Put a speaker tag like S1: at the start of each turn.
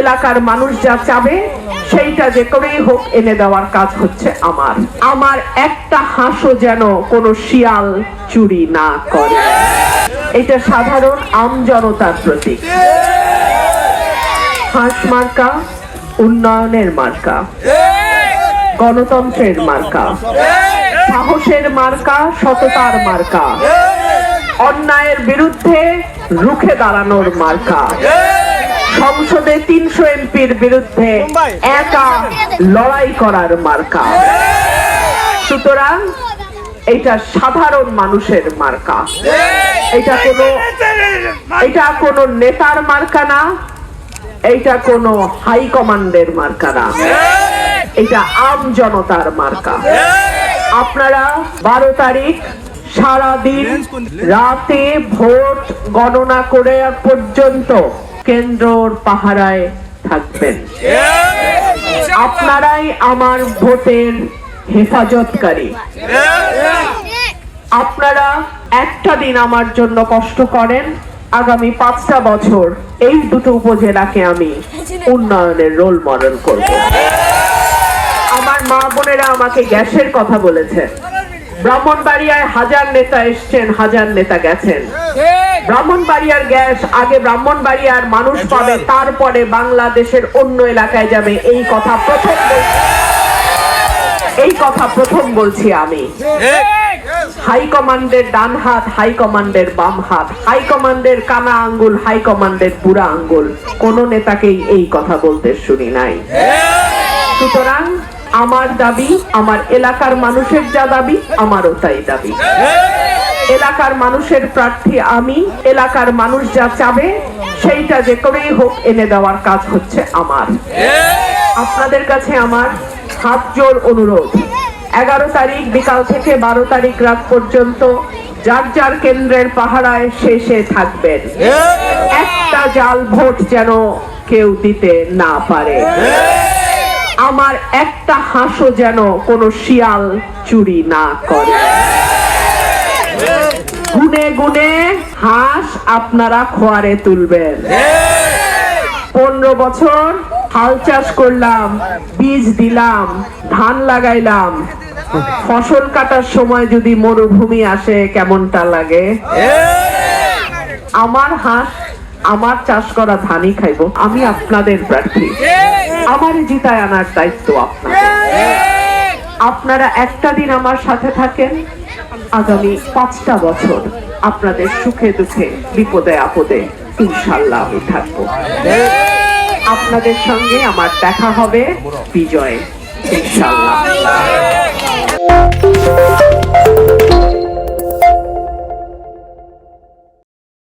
S1: এলাকার মানুষ যা চাবে, সেইটা যে করেই হোক এনে দেওয়ার কাজ হচ্ছে আমার। আমার একটা হাঁসও যেন কোনো শিয়াল চুরি না করে। এটা সাধারণ আমজনতার প্রতীক। হাঁস মার্কা, উন্নয়নের মার্কা, গণতন্ত্রের মার্কা, সাহসের মার্কা, সততার মার্কা, অন্যায়ের বিরুদ্ধে রুখে দাঁড়ানোর মার্কা। সংসদে তিনশো এমপির বিরুদ্ধে একা লড়াই করার মার্কা। সুতরাং এটা সাধারণ মানুষের মার্কা। এটা কোনো এটা কোনো নেতার মার্কা না। এইটা কোনো হাই কমান্ডের মার্কা না। এটা আম জনতার মার্কা। আপনারা বারো তারিখ সারাদিন রাতে ভোট গণনা করে পর্যন্ত কেন্দ্রর পাহারায় থাকবেন। আপনারাই আমার ভোটের হেফাজতকারী। আপনারা একটা দিন আমার জন্য কষ্ট করেন। আগামী পাঁচটা বছর এই দুটো উপজেলাকে আমি উন্নয়নের রোল মডেল করব। আমার মা বোনেরা আমাকে গ্যাসের কথা বলেছে ব্রাহ্মণবাড়িয়ায় হাজার নেতা এসছেন হাজার নেতা গেছেন। ব্রাহ্মণবাড়িয়ার গ্যাস আগে ব্রাহ্মণবাড়িয়ার মানুষ পাবে তারপরে বাংলাদেশের অন্য এলাকায় যাবে। এই কথা প্রথম এই কথা প্রথম বলছি আমি। হাই কমান্ডের ডান হাত হাই কমান্ডের বাম হাত হাই কমান্ডের কানা আঙ্গুল হাই কমান্ডের বুড়া আঙ্গুল। কোন নেতাকেই এই কথা বলতে শুনি নাই। সুতরাং আমার দাবি আমার এলাকার মানুষের যা দাবি আমারও তাই দাবি। এলাকার মানুষের প্রার্থী আমি এলাকার মানুষ যা চাবে সেইটা যে করেই হোক এনে দেওয়ার কাজ হচ্ছে আমার। আপনাদের কাছে আমার হাত জোর অনুরোধ। এগারো তারিখ বিকাল থেকে বারো তারিখ রাত পর্যন্ত যার যার কেন্দ্রের পাহারায় শেষে থাকবেন। একটা জাল ভোট যেন কেউ দিতে না পারে। আমার একটা হাঁসও যেন কোনো শিয়াল চুরি না করে। গুনে গুনে হাঁস আপনারা খোয়ারে তুলবেন। পনেরো বছর হাল চাষ করলাম, বীজ দিলাম, ধান লাগাইলাম। ফসল কাটার সময় যদি মরুভূমি আসে, কেমনটা লাগে? আমার হাঁস আমার চাষ করা ধানই খাইবো, আমি আপনাদের প্রার্থী। আমার জিতায় আনার দায়িত্ব আপনাদের। আপনারা একটা দিন আমার সাথে থাকেন। আগামী পাঁচটা বছর আপনাদের সুখে দুঃখে, বিপদে আপদে ইনশাল্লাহ আমি থাকব। আপনাদের সঙ্গে আমার দেখা হবে বিজয়ে ইনশাল্লাহ